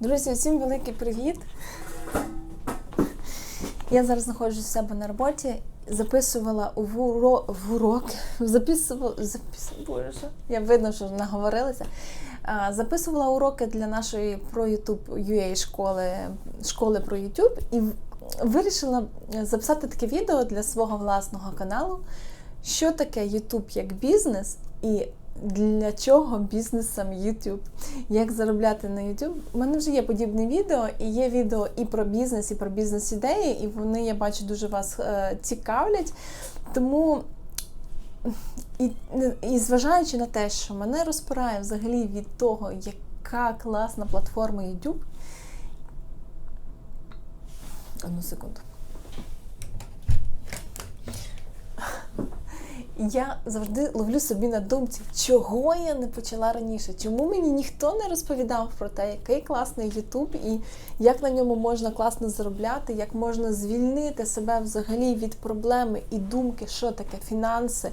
Друзі, всім великий привіт! Я зараз знаходжусь у себе на роботі, записувала в, уро... в урок, записувала, записувала, боже, я видно, що наговорилася. Записувала уроки для нашої про YouTube UA школи, школи про YouTube. І вирішила записати таке відео для свого власного каналу, що таке YouTube як бізнес і для чого бізнес сам YouTube, як заробляти на YouTube. У мене вже є подібне відео, і є відео і про бізнес, і про бізнес-ідеї, і вони, я бачу, дуже вас е, цікавлять. Тому і, і зважаючи на те, що мене розпирає взагалі від того, яка класна платформа YouTube. Одну секунду. Я завжди ловлю собі на думці, чого я не почала раніше, чому мені ніхто не розповідав про те, який класний Ютуб і як на ньому можна класно заробляти, як можна звільнити себе взагалі від проблеми і думки, що таке фінанси,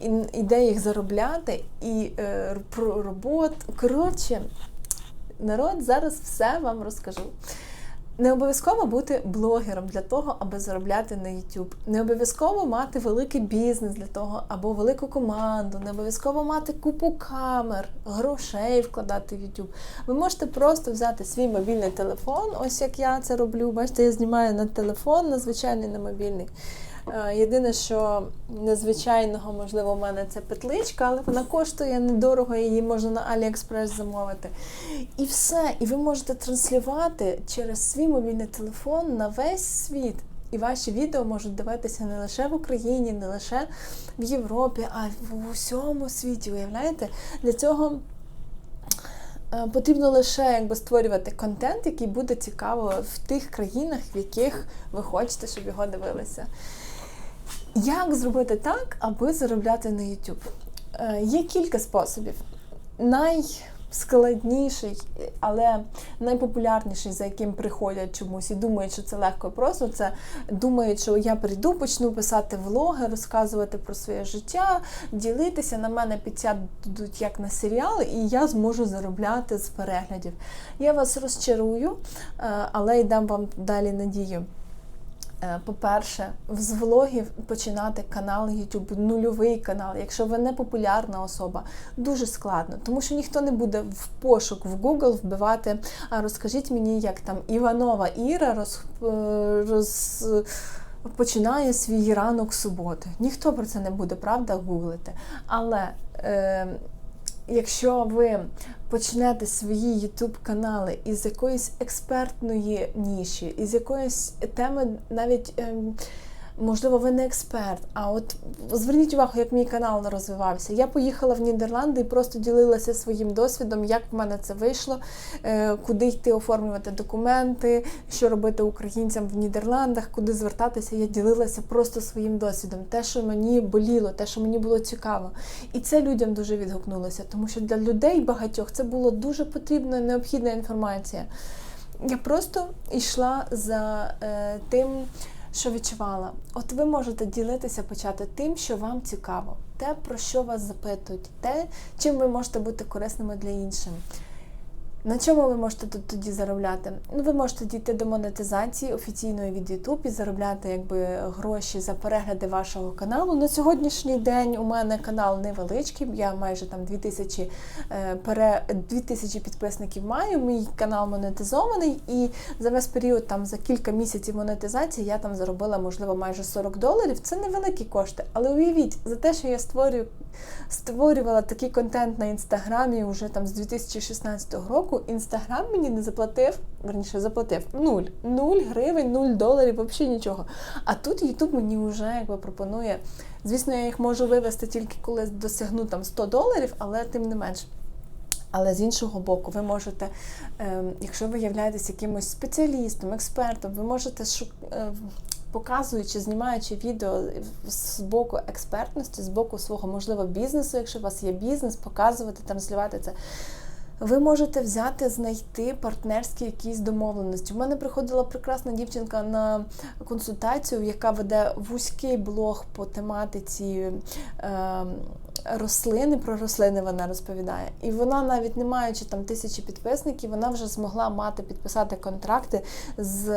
і, і де їх заробляти, і е, про роботу. Коротше, народ, зараз все вам розкажу. Не обов'язково бути блогером для того, аби заробляти на YouTube. Не обов'язково мати великий бізнес для того, або велику команду, не обов'язково мати купу камер, грошей вкладати в YouTube. Ви можете просто взяти свій мобільний телефон, ось як я це роблю. Бачите, я знімаю на телефон, на звичайний на мобільний. Е, Єдине, що незвичайного, можливо, в мене це петличка, але вона коштує недорого, її можна на AliExpress замовити. І все. І ви можете транслювати через свій мобільний телефон на весь світ. І ваші відео можуть дивитися не лише в Україні, не лише в Європі, а й в усьому світі. Уявляєте? Для цього е, потрібно лише якби створювати контент, який буде цікаво в тих країнах, в яких ви хочете, щоб його дивилися. Як зробити так, аби заробляти на YouTube? Е, Є кілька способів. Найскладніший, але найпопулярніший, за яким приходять чомусь і думають, що це легко і просто, це думають, що я прийду, почну писати влоги, розказувати про своє життя, ділитися, на мене підсядуть як на серіал, і я зможу заробляти з переглядів. Я вас розчарую, е, але й дам вам далі надію. Е, По-перше, з влогів починати канал YouTube, нульовий канал. Якщо ви не популярна особа, дуже складно, тому що ніхто не буде в пошук в Google вбивати. А розкажіть мені, як там Іванова Іра роз, е, роз, починає свій ранок суботи. Ніхто про це не буде, правда, гуглити. Але е, якщо ви почнете свої YouTube канали із якоїсь експертної ніші, із якоїсь теми, навіть ем, можливо, ви не експерт. А от зверніть увагу, як мій канал розвивався. Я поїхала в Нідерланди і просто ділилася своїм досвідом, як в мене це вийшло, е, куди йти оформлювати документи, що робити українцям в Нідерландах, куди звертатися. Я ділилася просто своїм досвідом, те, що мені боліло, те, що мені було цікаво. І це людям дуже відгукнулося, тому що для людей багатьох це було дуже потрібна необхідна інформація. Я просто йшла за е, тим, що відчувала. От ви можете ділитися, почати тим, що вам цікаво, те, про що вас запитують, те, чим ви можете бути корисними для інших. На чому ви можете тут тоді заробляти? Ну, ви можете дійти до монетизації офіційної від YouTube і заробляти якби гроші за перегляди вашого каналу. На сьогоднішній день у мене канал невеличкий, я майже там 2000, е, пере, 2000 підписників маю. Мій канал монетизований, і за весь період, там за кілька місяців монетизації, я там заробила, можливо, майже 40 доларів. Це невеликі кошти. Але уявіть, за те, що я створюю, створювала такий контент на інстаграмі вже там з 2016 року. Інстаграм мені не заплатив, верніше заплатив нуль. Нуль гривень, нуль доларів, взагалі нічого. А тут Ютуб мені вже якби пропонує. Звісно, я їх можу вивести тільки коли досягну там 100 доларів, але тим не менш. Але з іншого боку, ви можете, е, якщо ви являєтесь якимось спеціалістом, експертом, ви можете шук, е, показуючи, знімаючи відео з боку експертності, з боку свого можливо бізнесу, якщо у вас є бізнес, показувати, транслювати це. Ви можете взяти, знайти партнерські якісь домовленості. У мене приходила прекрасна дівчинка на консультацію, яка веде вузький блог по тематиці е, рослини, про рослини вона розповідає. І вона, навіть не маючи там тисячі підписників, вона вже змогла мати підписати контракти з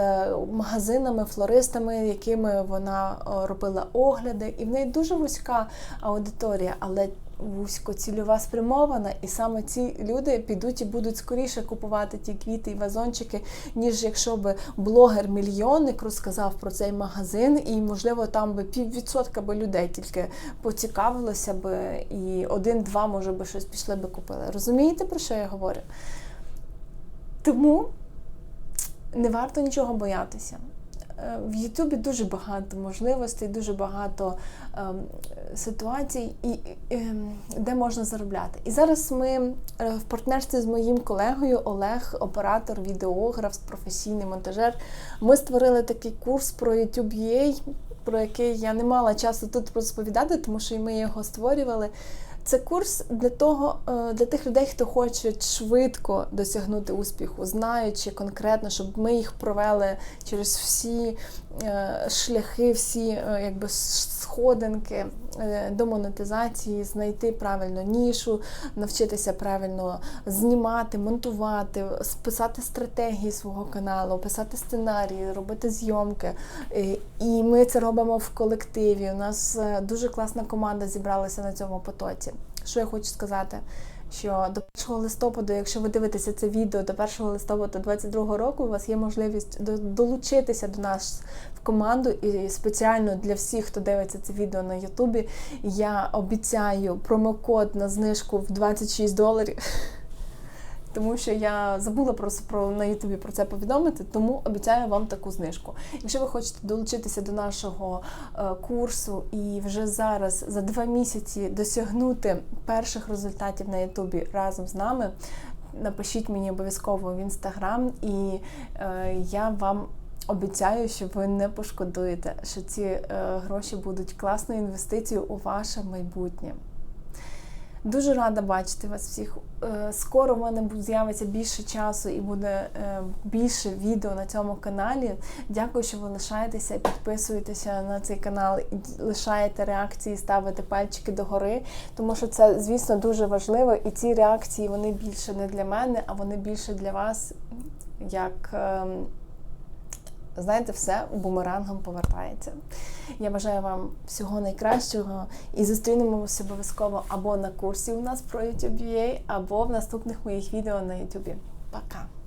магазинами, флористами, якими вона е, робила огляди. І в неї дуже вузька аудиторія, але вузько цільова спрямована, і саме ці люди підуть і будуть скоріше купувати ті квіти і вазончики, ніж якщо би блогер-мільйонник розказав про цей магазин, і, можливо, там би піввідсотка би людей тільки поцікавилося би, і один-два, може би, щось пішли би купили. Розумієте, про що я говорю? Тому не варто нічого боятися. Е, в Ютубі дуже багато можливостей, дуже багато ем, ситуацій, і, ем, де можна заробляти. І зараз ми е, в партнерстві з моїм колегою Олег, оператор, відеограф, професійний монтажер. Ми створили такий курс про YouTube UA, про який я не мала часу тут розповідати, тому що і ми його створювали. Це курс для того, е, для тих людей, хто хоче швидко досягнути успіху, знаючи конкретно, щоб ми їх провели через всі е, шляхи, всі е, якби сходинки до монетизації, знайти правильну нішу, навчитися правильно знімати, монтувати, писати стратегії свого каналу, писати сценарії, робити зйомки. І ми це робимо в колективі. У нас дуже класна команда зібралася на цьому потоці. Що я хочу сказати? Що до 1 листопаду, якщо ви дивитеся це відео до 1 листопада 2022 року, у вас є можливість долучитися до нас в команду. І спеціально для всіх, хто дивиться це відео на Ютубі, я обіцяю промокод на знижку в 26 доларів тому що я забула про, про на Ютубі про це повідомити, тому обіцяю вам таку знижку. Якщо ви хочете долучитися до нашого е, курсу і вже зараз за два місяці досягнути перших результатів на Ютубі разом з нами, напишіть мені обов'язково в інстаграм, і е, я вам. Обіцяю, що ви не пошкодуєте, що ці е, гроші будуть класною інвестицією у ваше майбутнє. Дуже рада бачити вас всіх. Е, скоро в мене з'явиться більше часу і буде е, більше відео на цьому каналі. Дякую, що ви лишаєтеся, підписуєтеся на цей канал, лишаєте реакції, ставите пальчики догори, тому що це, звісно, дуже важливо. І ці реакції вони більше не для мене, а вони більше для вас, як. Знаєте, все бумерангом повертається. Я бажаю вам всього найкращого і зустрінемося обов'язково або на курсі у нас про YouTube UA, або в наступних моїх відео на YouTube. Пока!